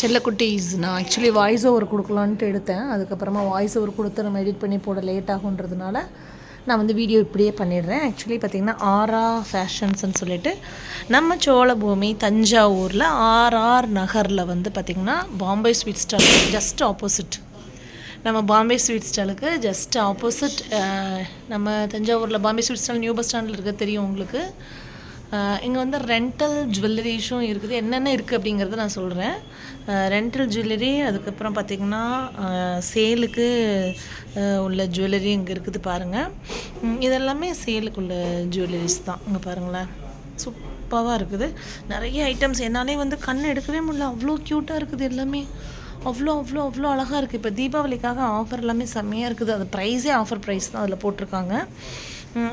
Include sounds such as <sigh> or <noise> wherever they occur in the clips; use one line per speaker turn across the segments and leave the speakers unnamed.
செல்லக்குட்டீஸ் நான் actually voice over கொடுக்கலான்ட்டு எடுத்தேன். அதுக்கப்புறமா வாய்ஸ் ஓவர் கொடுத்து நம்ம எடிட் பண்ணி போட லேட் ஆகுன்றதுனால நான் வந்து வீடியோ இப்படியே பண்ணிடுறேன். ஆக்சுவலி பார்த்திங்கன்னா ஆரா ஃபேஷன்ஸ்னு சொல்லிட்டு நம்ம சோழபூமி தஞ்சாவூரில் ஆர்ஆர் நகரில் வந்து பார்த்திங்கன்னா Bombay sweet stall just opposite நம்ம பாம்பே ஸ்வீட் ஸ்டாலுக்கு ஜஸ்ட் ஆப்போசிட் நம்ம தஞ்சாவூரில் Bombay sweet stall new bus ஸ்டாண்டில் இருக்க தெரியும் உங்களுக்கு. இங்கே வந்து ரெண்டல் ஜுவல்லரிஸும் இருக்குது. என்னென்ன இருக்குது அப்படிங்கிறத நான் சொல்கிறேன் ரெண்டல் ஜுவல்லரி அதுக்கப்புறம் பார்த்திங்கன்னா சேலுக்கு உள்ள ஜுவல்லரி இங்கே இருக்குது பாருங்கள் இதெல்லாமே சேலுக்கு உள்ள ஜுவல்லரிஸ் தான். இங்கே பாருங்களேன். சூப்பராக இருக்குது. நிறைய ஐட்டம்ஸ் என்னாலே வந்து கண் எடுக்கவே முடியல. அவ்வளோ க்யூட்டாக இருக்குது எல்லாமே. அவ்வளோ அவ்வளோ அவ்வளோ அழகாக இருக்குது இப்போ தீபாவளிக்காக ஆஃபர் எல்லாமே செம்மையாக இருக்குது. அது ப்ரைஸே ஆஃபர் ப்ரைஸ் தான் அதில் போட்டிருக்காங்க.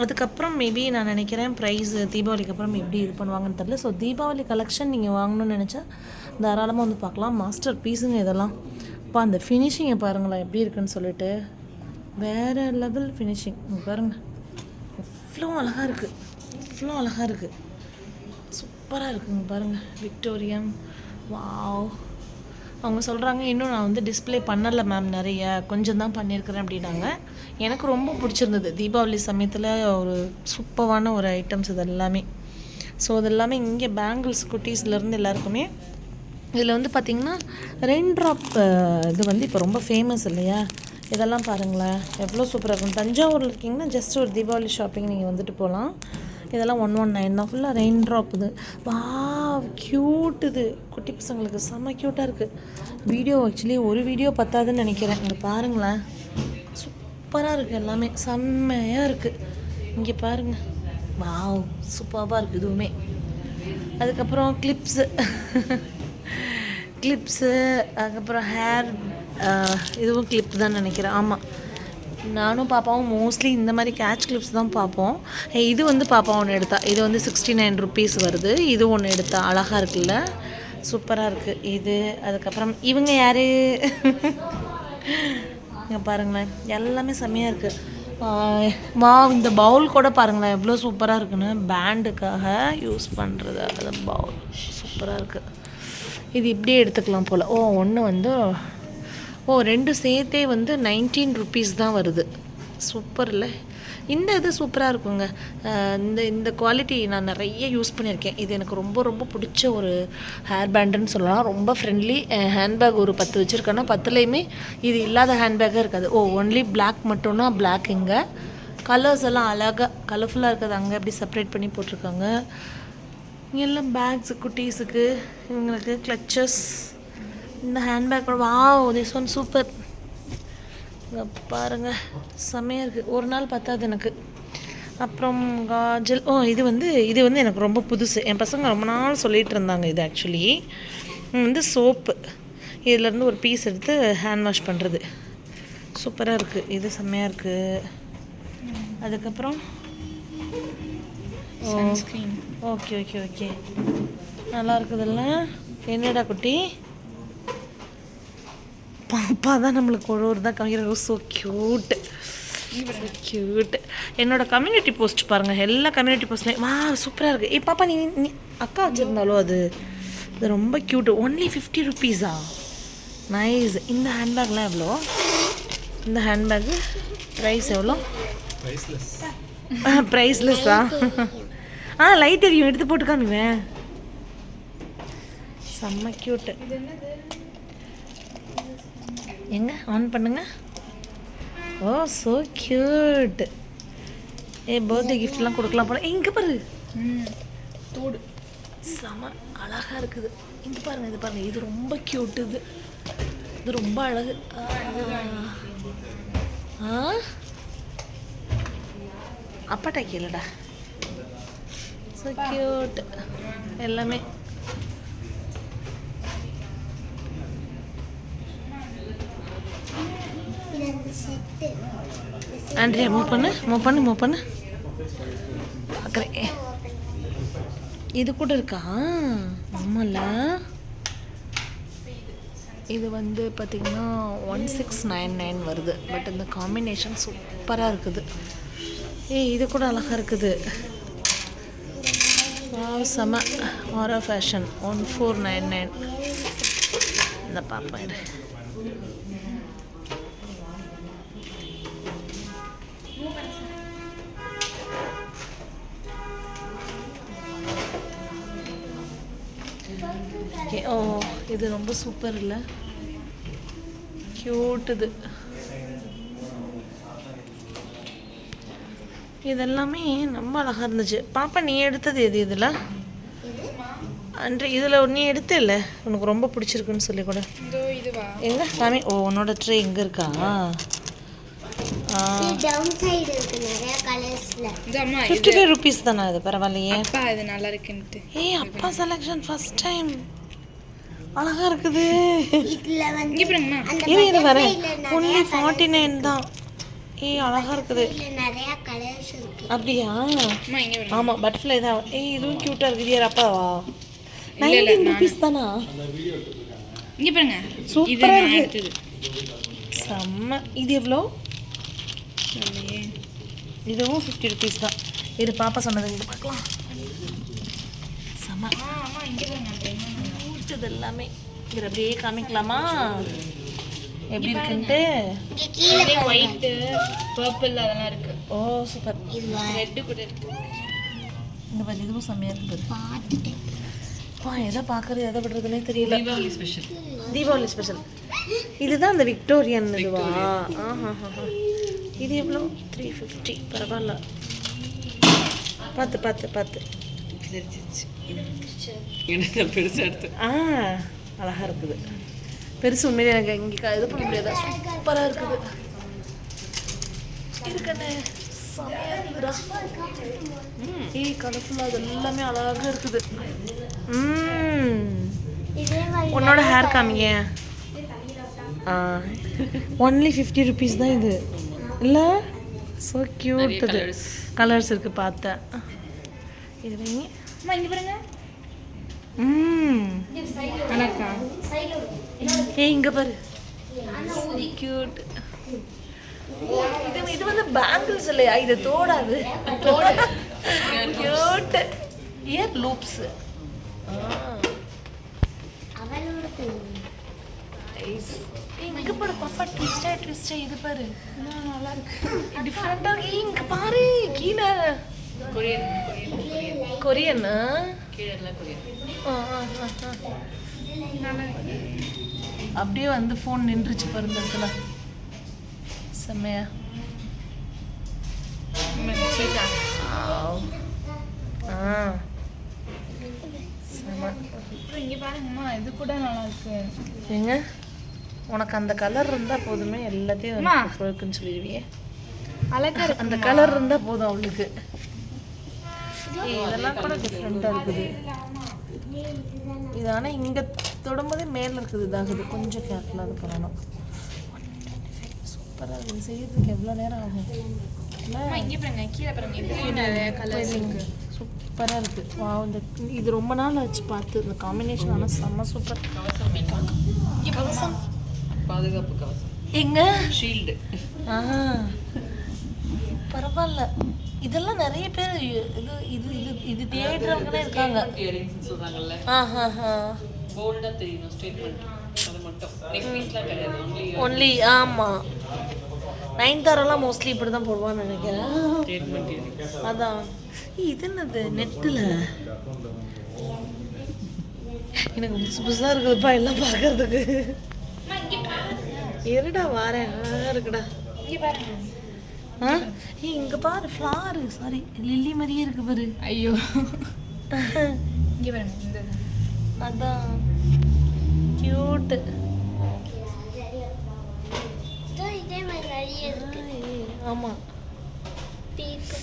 அதுக்கப்புறம் மேபி நான் நினைக்கிறேன் ப்ரைஸ் தீபாவளிக்கு அப்புறம் எப்படி இது பண்ணுவாங்கன்னு தெரில ஸோ தீபாவளி கலெக்ஷன் நீங்கள் வாங்கணும்னு நினச்சா தாராளமாக வந்து பார்க்கலாம். மாஸ்டர் பீஸுங்க இதெல்லாம். அப்பா அந்த ஃபினிஷிங்கை பாருங்களேன் எப்படி இருக்குன்னு சொல்லிட்டு. வேறு லெவல் ஃபினிஷிங் பாருங்கள் அவ்வளோ அழகாக இருக்குது அவ்வளோ அழகாக இருக்குது சூப்பராக இருக்குங்க பாருங்கள் விக்டோரியம் வாவ் அவங்க சொல்கிறாங்க இன்னும் நான் வந்து டிஸ்ப்ளே பண்ணலை மேம் நிறைய. கொஞ்சம் தான் பண்ணியிருக்கிறேன் அப்படின்னாங்க. எனக்கு ரொம்ப பிடிச்சிருந்தது. தீபாவளி சமயத்தில் ஒரு சூப்பரான ஒரு ஐட்டம்ஸ் இது எல்லாமே ஸோ அது எல்லாமே இங்கே பேங்கிள்ஸ் குட்டீஸ்லேருந்து எல்லாருக்குமே. இதில் வந்து பார்த்திங்கன்னா ரெயின் ட்ராப் இது வந்து இப்போ ரொம்ப ஃபேமஸ் இல்லையா? இதெல்லாம் பாருங்களேன். எவ்வளோ சூப்பராக இருக்கும். தஞ்சாவூரில் இருக்கீங்கன்னா ஜஸ்ட் ஒரு தீபாவளி ஷாப்பிங் நீங்கள் வந்துட்டு போகலாம். இதெல்லாம் ஒன் ஒன் நைன் தான். ஃபுல்லாக ரெயின் ட்ராப் இது. வா க்யூட் இது. குட்டி பசங்களுக்கு செம்ம க்யூட்டாக இருக்குது வீடியோ ஆக்சுவலி ஒரு வீடியோ பத்தாதுன்னு நினைக்கிறேன். இங்கே பாருங்களேன். சூப்பராக இருக்குது எல்லாமே. செம்மையாக இருக்குது இங்கே பாருங்கள் வாவ் சூப்பராக இருக்குது இதுவுமே. அதுக்கப்புறம் கிளிப்ஸு கிளிப்ஸு அதுக்கப்புறம் ஹேர் இதுவும் கிளிப் தான் நினைக்கிறேன். ஆமாம் நானும் பாப்பாவும் மோஸ்ட்லி இந்த மாதிரி கேட்ச் கிளிப்ஸ் தான் பார்ப்போம் இது வந்து பாப்பா ஒன்று எடுத்தா. இது வந்து சிக்ஸ்டி நைன் ருபீஸ் வருது. இது ஒன்று எடுத்தா. அழகாக இருக்குல்ல. சூப்பராக இருக்குது இது அதுக்கப்புறம் இவங்க யார்? இங்கே பாருங்களேன். எல்லாமே செம்மையாக இருக்குது வா இந்த பவுல் கூட பாருங்களேன். எவ்வளோ சூப்பராக இருக்குன்னு. பேண்டுக்காக யூஸ் பண்ணுறது அந்த பவுல் சூப்பராக இருக்குது இது இப்படியே எடுத்துக்கலாம் போல். ஓ ஒன்று வந்து ஓ ரெண்டு சேர்த்தே வந்து நைன்டீன் ருபீஸ் தான் வருது. சூப்பர் இல்லை? இந்த இது சூப்பராக இருக்குங்க. இந்த இந்த குவாலிட்டி நான் நிறைய யூஸ் பண்ணியிருக்கேன். இது எனக்கு ரொம்ப ரொம்ப பிடிச்ச ஒரு ஹேர் பேண்டுன்னு சொல்லலாம். ரொம்ப ஃப்ரெண்ட்லி ஹேண்ட்பேக் ஒரு பத்து வச்சுருக்கேன்னா பத்துலேயுமே இது இல்லாத ஹேண்ட்பேக்கே இருக்காது. ஓ ஒன்லி பிளாக் மட்டும்னா பிளாக் இங்கே. கலர்ஸ் எல்லாம் அழகாக கலர்ஃபுல்லாக இருக்குது அங்கே எப்படி செப்பரேட் பண்ணி போட்டிருக்காங்க? இங்கே எல்லாம் பேக்ஸு குட்டீஸுக்கு இவங்களுக்கு கிளச்சஸ் இந்த ஹேண்ட்பேக் வா திஸ் ஒன் சூப்பர் இங்க பாருங்க செம்மையாக இருக்குது ஒரு நாள் பத்தாது எனக்கு. அப்புறம் காஜல் ஓ இது வந்து இது வந்து எனக்கு ரொம்ப புதுசு. என் பசங்க ரொம்ப நாள் சொல்லிட்டு இருந்தாங்க இது ஆக்சுவலி வந்து சோப்பு. இதுலேருந்து ஒரு பீஸ் எடுத்து ஹேண்ட் வாஷ் பண்ணுறது சூப்பராக இருக்குது இது செம்மையாக இருக்குது அதுக்கப்புறம்
சன்ஸ்க்ரீன்
ஓகே ஓகே ஓகே நல்லா இருக்குதுல்ல? என்னடா குட்டி? பாப்பா தான் நம்மளுக்கு ஒரு ஒரு தான் காமிக்கிறாங்க ஸோ க்யூட் க்யூட் என்னோட கம்யூனிட்டி போஸ்ட் பாருங்கள் எல்லா கம்யூனிட்டி போஸ்ட்லேயும் வா சூப்பராக இருக்குது ஏய் பாப்பா நீ நீ அக்கா வச்சுருந்தாலோ அது? இது ரொம்ப க்யூட் ஒன்லி ஃபிஃப்டி ருபீஸா நைஸ் இந்த ஹேண்ட்பேக்லாம் எவ்வளோ? இந்த ஹேண்ட்பேக்கு ப்ரைஸ் எவ்வளோ? ப்ரைஸ்லெஸ்ஸா <laughs> ஆ லைட் எரியும் எடுத்து போட்டு காமிவேன் செம்ம க்யூட்டு எங்க? ஆன் பண்ணுங்க. Oh so cute a birthday கிஃப்ட்லாம் கொடுக்கலாம் போல. இங்கே பாரு.
ம் தோடு.
செம அழகாக இருக்குது. இங்கே பாருங்க இது பாருங்க. இது ரொம்ப க்யூட் இது. இது ரொம்ப அழகு. ஆ. அப்பாட்டா கேளுடா. ஸோ க்யூட் எல்லாமே. ஆண்ட்ரியா மூவ் பண்ணு மூவ் பண்ணு மூவ் பண்ணு. பார்க்குறேன் இது கூட இருக்கா? ஆமாம்ல இது வந்து பார்த்திங்கன்னா ஒன் சிக்ஸ் நைன் நைன் வருது. பட் இந்த காம்பினேஷன் சூப்பராக இருக்குது. ஏய் இது கூட அழகாக இருக்குது. வாவ் செம. Aura fashion one four nine nine இந்த பாப்பா ஓகே ஓ இது ரொம்ப சூப்பர் இல்லை? க்யூட் இது. இதெல்லாமே ரொம்ப அழகாக இருந்துச்சு. பாப்பா நீ எடுத்தது எது இதில்? அன்று இதில் நீ எடுத்த இல்லை உனக்கு ரொம்ப பிடிச்சிருக்குன்னு சொல்லி கூட. எங்க? சாமி ஓ உன்னோட ட்ரே எங்கே இருக்கா? ஆ.
டவுன் சைடு இருக்கு நிறைய கலர்ஸ்ல
இது அம்மா
ஃபிஃப்டி ஃபைவ் ருபீஸ் தானே இது? பரவாயில்லையே.
அப்பா இது நல்லா இருக்குன்ட்டு.
ஏய் அப்பா செலெக்ஷன் ஃபர்ஸ்ட் டைம் அழகா இருக்குது. இரு இரு வரேன் ஒன்லி ஃபார்ட்டி நைன் தான். ஏய் அழகா இருக்குது. அப்படியா?
அம்மா இங்கே பாருங்க.
ஆமாம் பட்டர்ஃப்ளை தான். ஏய் இதுவும் க்யூட்டாக இருக்குது. இது அப்பாவா? நைன்டீன்
நானு.
ருபீஸ் தானா?
இங்கே பாருங்க.
சூப்பரா
இது நான்
இருக்கு.
எடுத்தது.
செம்ம. இது எவ்வளோ? இதுவும் ஃபிஃப்டி ருபீஸ் தான். இது பாப்பா சொன்னது. இது பார்க்கலாம் செம்ம
ஆ அம்மா இங்கே பாருங்க அந்த என்ன
பிடிச்சது எல்லாமே இது அப்படியே காமிக்கலாமா? எப்படி இருக்குன்ட்டு?
இங்க கீழே
ஒயிட்டு பர்பிள் அதெல்லாம் இருக்கு.
ஓ சூப்பர்
இதுவா
ரெட்டு கூட இருக்கு.
இந்த மாதிரி இதுவும் செம்மையாக இருக்குது
பார்த்துட்டேன்
வா எதை பார்க்கறது எதை விடுறதுனே தெரியல.
தீபாவளி ஸ்பெஷல்
தீபாவளி ஸ்பெஷல் இதுதான் அந்த விக்டோரியன் இதுவா? ஆஹா இது எவ்வளோ த்ரீ ஃபிஃப்டி பரவாயில்ல. பார்த்து பார்த்து பார்த்து.
தெரிஞ்சிச்சு எனக்கு பெருசா எடுத்து.
ஆ அழகா இருக்குது. பெருசு உண்மையிலே எனக்கு இங்கே இது பண்ண முடியாது. சூப்பராக இருக்குது. இருக்கண்ணே. ஏய் கலர்ஃபுல்லாக அது எல்லாமே அழகாக இருக்குது. ம். உன்னோட ஹேர் காமிங்க. ஆ. ஒன்லி ஃபிஃப்டி ருபீஸ் தான் இது. இல்லை? ஸோ க்யூட் இது. கலர்ஸ் இருக்கு பார்த்தேன். இது வைங்க
அம்மா இங்கே பாருங்க.
ம்.
அண்ணாக்கா
ஏய் இங்க பாரு. கியூட் இது இது வந்து பேங்கிள்ஸ் இல்லையா? இது தோடாது. Cute year loops. இங்க பாரு பாப்பா ட்விஸ்டா ட்விஸ்டா இது பாரு. நல்லா இருக்கு. டிஃப்ரெண்டா இங்க பாரு கீழே.
Korean Korean
Korean. அப்படியே வந்து ஃபோன் நின்றுச்சு இடத்துல செம்மையா. ஆ.
இது கூட நல்லா இருக்கு.
ஏங்க? உனக்கு அந்த கலர் இருந்தால் போதுமே எல்லாத்தையும் இருக்குன்னு சொல்லிடுவியே.
அழகா
அந்த கலர் இருந்தால் போதும் அவளுக்கு. இதெல்லாம் கூட டிஃப்ரெண்ட்டாக இருக்குது. இது ஆனால் இங்கே தொடும்போதே மேலே இருக்குது இதாகுது. கொஞ்சம் கேர்ஃபுல்லாக இது பண்ணணும். சூப்பராக இருக்குது செய்யறதுக்கு எவ்வளோ நேரம் ஆகும்? சூப்பராக இருக்குது வா இந்த இது ரொம்ப நாள் ஆச்சு பார்த்து. இந்த காம்பினேஷன் ஆனால் செம்ம சூப்பர் கவசம்.
பாதுகாப்பு கவசம்.
எங்க?
ஷீல்டு
ஆ பரவாயில்ல. இதெல்லாம் நிறைய பேர் இது இது இது இது தேடுறவங்களே இருக்காங்க.
இயரிங்ஸ் சொல்றாங்கல்ல?
ஆஹாஹா
போல்டா தெரியணும் ஸ்டேட்மெண்ட் அது மட்டும். நெக் பீஸ்லாம் கிடையாது. ஒன்லி
ஆமாம் நைன்தாரெல்லாம் மோஸ்ட்லி இப்படி தான் போடுவான்னு நினைக்கிறேன். அதான். இது என்னது? நெட்டில்? எனக்கு புதுசு புதுசாக இருக்குதுப்பா எல்லாம் பார்க்கறதுக்கு. இருடா வாரேன். இருக்குடா.
இங்கே
ஏய் இங்கே பாரு ஃப்ளாரு சாரி லில்லி மாதிரியே இருக்கு பாரு.
ஐயோ. <laughs> இங்கே பாருங்க இந்த.
அதான். ஆமாம்
பீக்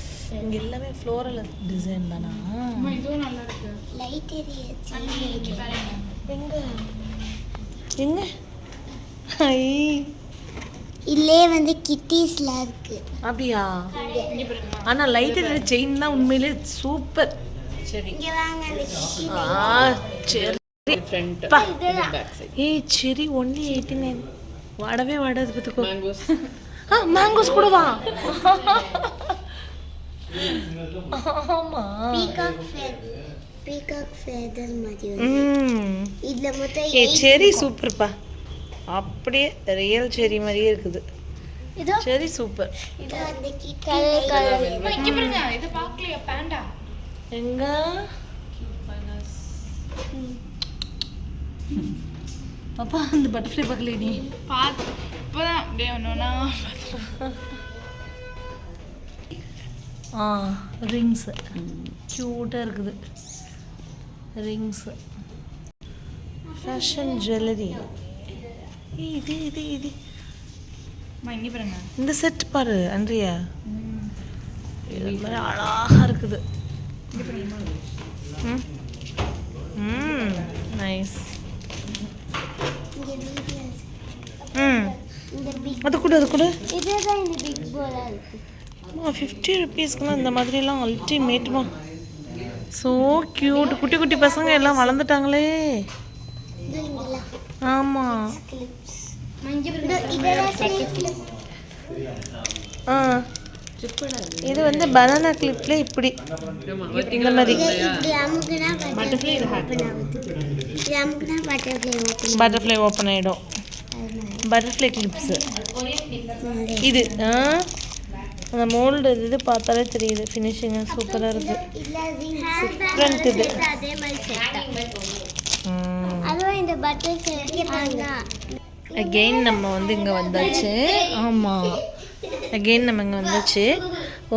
இங்கே எல்லாமே ஃப்ளோரல் டிசைன் தானா?
அம்மா இதுவும் நல்லா இருக்கு.
லைட் எரிய
இங்கே பாருங்க.
எங்க? எங்க? ஐ.
இல்லே வந்து கிட்டீஸ்லாம் இருக்கு.
அப்படியா?
இங்கே பாருங்க
ஆனால் லைட்டு செயின் தான் உண்மையிலே சூப்பர்
சரி.
இங்க வாங்க அந்த கிட்டி
ஆ சரி.
ஃப்ரண்ட்
பா.
பேக் சைடு
ஏய் சரி ஒன்லி எயிட்டி நைன் வாடவே வாடாது பார்த்துக்கோ.
மேங்கோஸ்
ஆ மேங்கோஸ் கூட வா ஆமா.
பீகாக் ஃபேன் பீகாக் ஃபெதர் மாதிரி வருது.
ம்.
இதுல மொத்தம்
ஏ
eight
செரி. சூப்பர்ப்பா அப்படியே ரியல் செரி மாதிரியே இருக்குது.
இதோ.
செரி சூப்பர்
இதோ அந்த கிட்டி கலர் கலர்.
அம்மா, இங்க பாருங்க இதை பார்க்கலையா பேண்டா
எங்க? பாப்பா அந்த பட்டர்ஃப்ளை பார்க்கல நீ.
பார்த்து இப்போதான் அப்படியே ஒன்று <laughs>
ஆ ரிங்ஸு க்யூட்டாக இருக்குது. ரிங்ஸு ஃபேஷன் ஜுவல்லரி இது இது இது.
அம்மா இங்கே பாருங்க.
இந்த செட் பாரு அன்றியா? இது மாதிரி அழகாக இருக்குது. ம். ம் நைஸ் ம். அது கூட அது கூட.
இதுதான் இந்த பிக் போலா இருக்கு
ஃபிஃப்டி ருபீஸ்க்குலாம் இந்த மாதிரிலாம் அல்டிமேட்மா ஸோ க்யூட் குட்டி குட்டி பசங்க எல்லாம் வளர்ந்துட்டாங்களே. ஆமாம் இது வந்து பனானா கிளிப்ல இப்படி. இந்த மாதிரி.
பட்டர்ஃப்ளை ஓப்பன்
ஆகிடும் பட்டர்ஃப்ளை கிளிப்ஸு இது ஆ. அந்த மோல்டு இது பார்த்தாலே தெரியுது. ஃபினிஷிங் சூப்பராக இருக்குது Different இது.
அதுவும் இந்த பட்டர்ஃப்ளை
அகெயின் நம்ம வந்து இங்கே வந்தாச்சு. ஆமாம் அகெயின் நம்ம இங்கே வந்தாச்சு.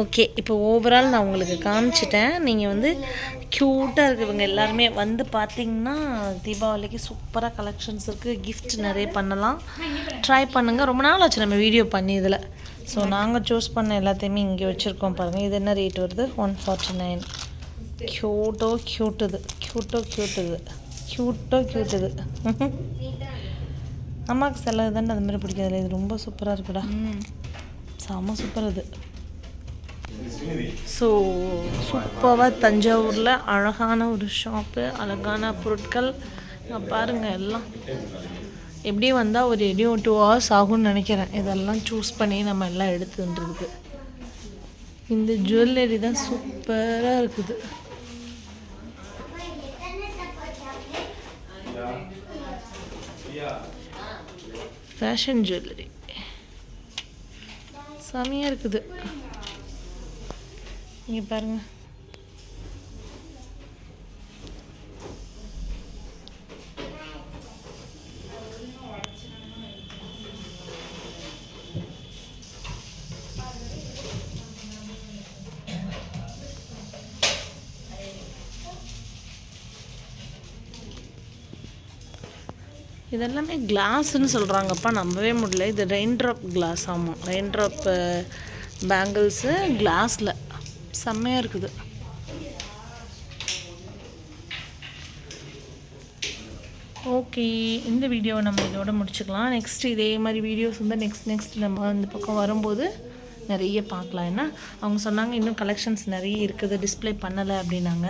ஓகே இப்போ ஓவரால் நான் உங்களுக்கு காமிச்சிட்டேன். நீங்கள் வந்து க்யூட்டாக இருக்கிறவங்க எல்லாருமே வந்து பார்த்தீங்கன்னா தீபாவளிக்கு சூப்பராக கலெக்ஷன்ஸ் இருக்குது கிஃப்ட் நிறைய பண்ணலாம். ட்ரை பண்ணுங்கள் ரொம்ப நாள் ஆச்சு நம்ம வீடியோ பண்ணி இதில் ஸோ நாங்கள் சூஸ் பண்ண எல்லாத்தையுமே இங்கே வச்சுருக்கோம் பாருங்கள் இது என்ன ரேட் வருது? ஒன் ஃபார்ட்டி நைன் க்யூட்டோ க்யூட் இது க்யூட்டோ க்யூட் இது க்யூட்டோ க்யூட் இது அம்மாவுக்கு சில தானே அது மாதிரி பிடிக்காதுல்ல இது ரொம்ப சூப்பராக இருக்குடா. செம்ம சூப்பர் இது ஸோ சூப்பராக தஞ்சாவூரில் அழகான ஒரு ஷாப்பு அழகான பொருட்கள். இங்க பாருங்க எல்லாம். எப்படியும் வந்தால் ஒரு எப்படியும் டூ ஹவர்ஸ் ஆகும்னு நினைக்கிறேன். இதெல்லாம் சூஸ் பண்ணி நம்ம எல்லாம் எடுத்துன்றதுக்கு இந்த ஜுவல்லரி தான் சூப்பராக இருக்குது. ஃபேஷன் ஜுவல்லரி செமையாக இருக்குது. இங்கே பாருங்கள் இதெல்லாமே கிளாஸ்ன்னு சொல்கிறாங்கப்பா நம்பவே முடியல. இது ரெயின் ட்ராப் கிளாஸ் ஆமாம் ரெயின் ட்ராப் பேங்கிள்ஸு கிளாஸில் செம்மையாக இருக்குது. ஓகே இந்த வீடியோவை நம்ம இதோட முடிச்சுக்கலாம். நெக்ஸ்ட் இதே மாதிரி வீடியோஸ் வந்து நெக்ஸ்ட் நெக்ஸ்ட் நம்ம இந்த பக்கம் வரும்போது நிறைய பார்க்கலாம். ஏன்னா அவங்க சொன்னாங்க இன்னும் கலெக்ஷன்ஸ் நிறைய இருக்குது. டிஸ்ப்ளே பண்ணலை அப்படின்னாங்க.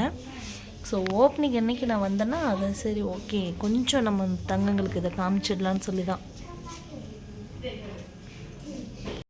ஸோ ஓப்பனிங் என்றைக்கு நான் வந்தேன்னா அது சரி ஓகே கொஞ்சம் நம்ம தங்கங்களுக்கு இதை காமிச்சிடலான்னு சொல்லி தான்